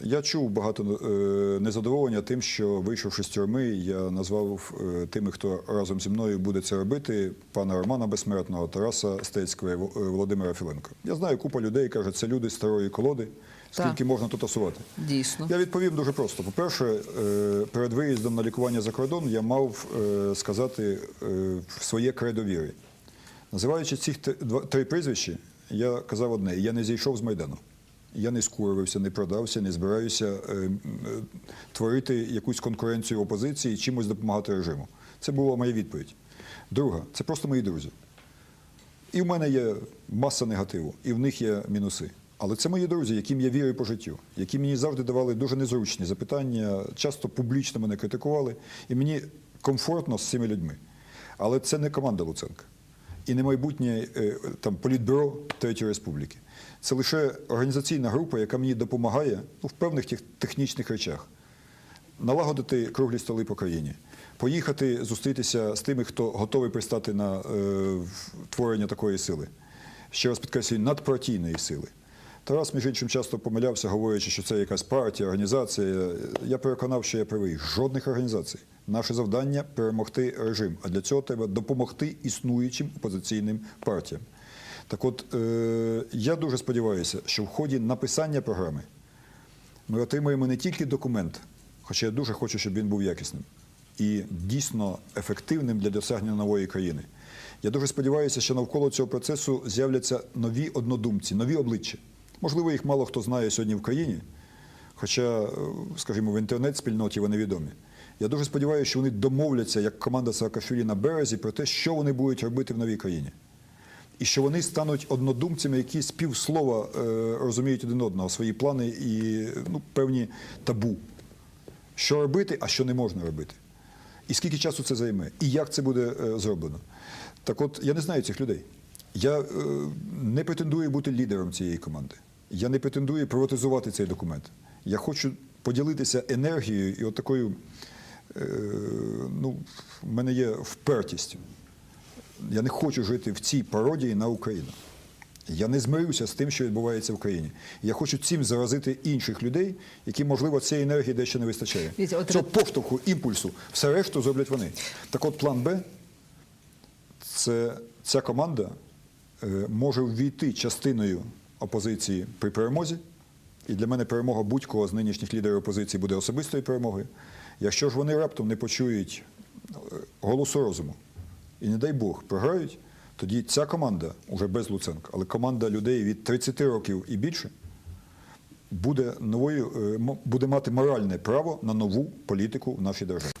Я чув багато е, незадоволення тим, що вийшовши з тюрми, я назвав е, тими, хто разом зі мною буде це робити, пана Романа Безсмертного, Тараса Стецького і е, Володимира Філенка. Я знаю купа людей, кажуть, це люди старої колоди. Скільки Так. можна тут асувати? Дійсно. Я відповім дуже просто. По-перше, е, перед виїздом на лікування за кордон я мав сказати своє кредо віри. Називаючи ці три прізвища, я казав одне: я не зійшов з Майдану. Я не скурився, не продався, не збираюся е, е, творити якусь конкуренцію опозиції, чимось допомагати режиму. Це була моя відповідь. Друга, це просто мої друзі. І в мене є маса негативу, і в них є мінуси. Але це мої друзі, яким я вірю по життю, які мені завжди давали дуже незручні запитання, часто публічно мене критикували, і мені комфортно з цими людьми. Але це не команда Луценка і не майбутнє е, там політбюро Третьої Республіки. Це лише організаційна група, яка мені допомагає ну, в певних тех- технічних речах налагодити круглі столи по країні, поїхати зустрітися з тими, хто готовий пристати на е, творення такої сили. Ще раз підкреслюю, надпартійної сили. Тарас, між іншим, часто помилявся, говорячи, що це якась партія, організація. Я переконав, що я правий. Жодних організацій. Наше завдання перемогти режим. А для цього треба допомогти існуючим опозиційним партіям. Так от, е, я дуже сподіваюся, що в ході написання програми ми отримаємо не тільки документ, хоча я дуже хочу, щоб він був якісним і дійсно ефективним для досягнення нової країни. Я дуже сподіваюся, що навколо цього процесу з'являться нові однодумці, нові обличчя. Можливо, їх мало хто знає сьогодні в країні, хоча, е, скажімо, в інтернет-спільноті вони відомі. Я дуже сподіваюся, що вони домовляться, як команда Саакашвілі на березі, про те, що вони будуть робити в новій країні. І що вони стануть однодумцями, які з півслова е, розуміють один одного, свої плани і ну, певні табу. Що робити, а що не можна робити. І скільки часу це займе, і як це буде е, зроблено. Так от, я не знаю цих людей. Я не претендую бути лідером цієї команди. Я не претендую приватизувати цей документ. Я хочу поділитися енергією і от такою, е, ну, в мене є впертістю. Я не хочу жити в цій пародії на Україну. Я не змирюся з тим, що відбувається в країні. Я хочу цим заразити інших людей, які, можливо, цієї енергії дещо не вистачає. Цього поштовху, імпульсу, все решту зроблять вони. Так от план Б це ця команда е, може ввійти частиною опозиції при перемозі. І для мене перемога будь-кого з нинішніх лідерів опозиції буде особистою перемогою. Якщо ж вони раптом не почують е, голосу розуму і, не дай Бог, програють, тоді ця команда, уже без Луценка, але команда людей від 30 років і більше, буде новою, е, буде мати моральне право на нову політику в нашій державі.